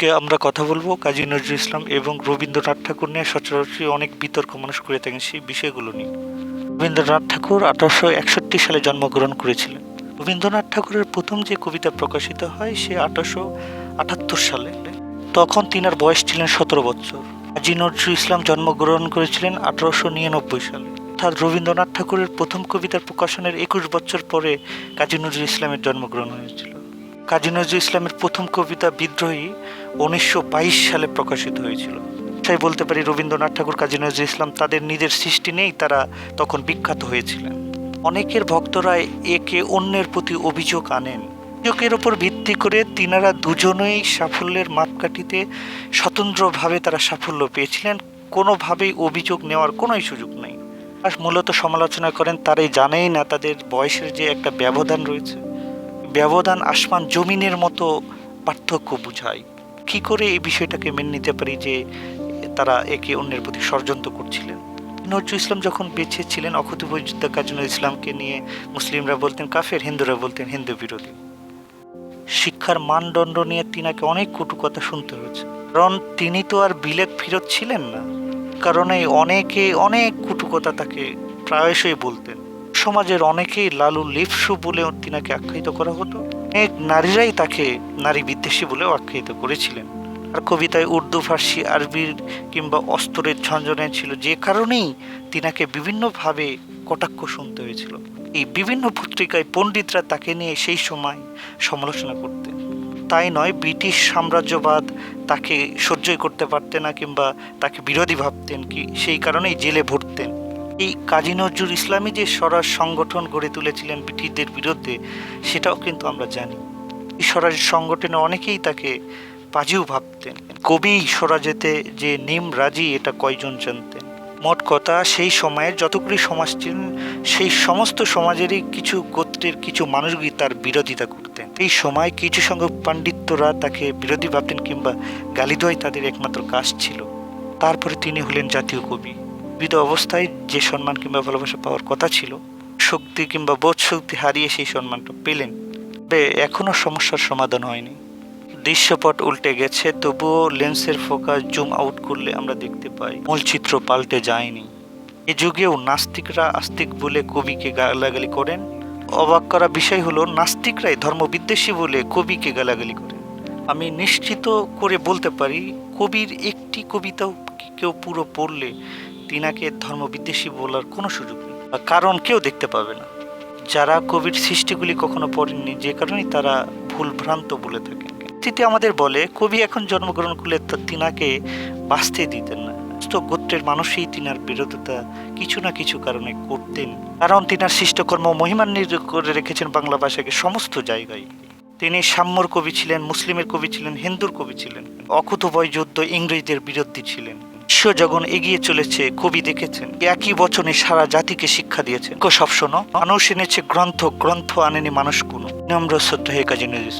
আজকে আমরা কথা বলব কাজী নজরুল ইসলাম এবং রবীন্দ্রনাথ ঠাকুর নিয়ে। সচরাচর অনেক বিতর্ক মানুষ করে থাকেন সেই বিষয়গুলো নিয়ে। রবীন্দ্রনাথ ঠাকুর আঠারোশো একষট্টি সালে জন্মগ্রহণ করেছিলেন। রবীন্দ্রনাথ ঠাকুরের প্রথম যে কবিতা প্রকাশিত হয়, সে আঠারোশো আটাত্তর সালে। তখন তিনার বয়স ছিলেন সতেরো বছর। কাজী নজরুল ইসলাম জন্মগ্রহণ করেছিলেন আঠারোশো নিরানব্বই সালে। অর্থাৎ রবীন্দ্রনাথ ঠাকুরের প্রথম কবিতার প্রকাশনের একুশ বছর পরে কাজী নজরুল ইসলামের জন্মগ্রহণ হয়েছিল। কাজী নজরুল ইসলামের প্রথম কবিতা বিদ্রোহী উনিশশো বাইশ সালে প্রকাশিত হয়েছিল। তাই বলতে পারি রবীন্দ্রনাথ ঠাকুর, কাজী নজরুল ইসলাম তাদের নিজের সৃষ্টি নেই, তারা তখন বিখ্যাত হয়েছিলেন। অনেকের ভক্তরা একে অন্যের প্রতি অভিযোগ আনেন। অভিযোগের ওপর ভিত্তি করে তিনারা দুজনেই সাফল্যের মাপকাঠিতে স্বতন্ত্রভাবে তারা সাফল্য পেয়েছিলেন। কোনোভাবেই অভিযোগ নেওয়ার কোনোই সুযোগ নেই। আর মূলত সমালোচনা করেন, তারাই জানেই না তাদের বয়সের যে একটা ব্যবধান রয়েছে। ব্যবধান আসমান জমিনের মতো পার্থক্য বোঝায়। কি করে এই বিষয়টাকে মেনে নিতে পারি যে তারা একে অন্যের প্রতি ষড়যন্ত্র করছিলেন? নজরুল ইসলাম যখন বেঁচে ছিলেন, অক্ষত বৈযুদ্ধ কাজী নজরুল ইসলামকে নিয়ে মুসলিমরা বলতেন কাফের, হিন্দুরা বলতেন হিন্দু বিরোধী। শিক্ষার মানদণ্ড নিয়ে তিনাকে অনেক কটু কথা শুনতে হয়েছে। কারণ তিনি তো আর বিলেত ফিরত ছিলেন না। কারণে অনেকে অনেক কটু কথা তাকে প্রায়শই বলতেন। সমাজের অনেকেই লালু লিপসু বলে তিনাকে আখ্যায়িত করা হতো। অনেক নারীরাই তাকে নারী বিদ্বেষী বলেও আখ্যায়িত করেছিলেন। আর কবিতায় উর্দু, ফার্সি আরবির কিংবা অস্ত্রের ঝঞ্ঝনে ছিল যে কারণেই তিনাকে বিভিন্নভাবে কটাক্ষ শুনতে হয়েছিল। এই বিভিন্ন পত্রিকায় পণ্ডিতরা তাকে নিয়ে সেই সময় সমালোচনা করতেন। তাই নয়, ব্রিটিশ সাম্রাজ্যবাদ তাকে সহ্যই করতে পারতেন না কিংবা তাকে বিরোধী ভাবতেন কি, সেই কারণেই জেলে ভরতেন এই কাজী নজরুল ইসলামী যে স্বরাজ সংগঠন গড়ে তুলেছিলেন ব্রিটিশদের বিরুদ্ধে, সেটাও কিন্তু আমরা জানি। এই স্বরাজ সংগঠনে অনেকেই তাকে বাজিও ভাবতেন। কবি স্বরাজেতে যে নিম রাজি, এটা কয়জন জানতেন? মোট কথা, সেই সময়ে যতগুলি সমাজ ছিলেন, সেই সমস্ত সমাজেরই কিছু গোত্রের কিছু মানুষগুলি তার বিরোধিতা করতেন। এই সময় কিছু সংখ্যক পাণ্ডিত্যরা তাকে বিরোধী ভাবতেন কিংবা গালিদয় তাদের একমাত্র কাজ ছিল। তারপরে তিনি হলেন জাতীয় কবি। বিধ অবস্থায় যে সম্মান কিংবা ভালোবাসা পাওয়ার কথা ছিল, শক্তি কিংবা বোধ শক্তি হারিয়ে সেই সম্মানটা পেলেন। তবে এখনও সমস্যার সমাধান হয়নি। দৃশ্যপট উল্টে গেছে, তবুও লেন্সের ফোকাস জুম আউট করলে আমরা দেখতে পাই মূল চিত্র পাল্টে যায়নি। এ যুগেও নাস্তিকরা আস্তিক বলে কবিকে গালাগালি করেন। অবাক করা বিষয় হলো, নাস্তিকরাই ধর্মবিদ্বেষী বলে কবিকে গালাগালি করেন। আমি নিশ্চিত করে বলতে পারি, কবির একটি কবিতাও কেউ পুরো পড়লে তিনাকে ধর্মবিদ্বেষী বলার কোনো সুযোগ নেই কারণ কেউ দেখতে পাবে না। যারা কবির সৃষ্টিগুলি কখনো পড়েননি, যে কারণেই তারা ভুলভ্রান্ত বলে থাকেন। তিথি আমাদের বলে, কবি এখন জন্মগ্রহণ করলে তিনাকে বাঁচতে দিতেন না। সমস্ত গোত্রের মানুষই তিনার বিরোধিতা কিছু না কিছু কারণে করতেন। কারণ তিনার সৃষ্টকর্ম মহিমান্বিত করে রেখেছেন বাংলা ভাষাকে সমস্ত জায়গায়। তিনি সাম্যর কবি ছিলেন, মুসলিমের কবি ছিলেন, হিন্দুর কবি ছিলেন, অকুতভয় যুদ্ধ ইংরেজদের বিরোধী ছিলেন। বিশ্ব যখন এগিয়ে চলেছে, কবি দেখেছেন একই বচনে সারা জাতিকে শিক্ষা দিয়েছেন সব শোনো, মানুষ এনেছে গ্রন্থ গ্রন্থ আনেনি মানুষ কোনো নম্র শ্রদ্ধা কাজে নজরুল।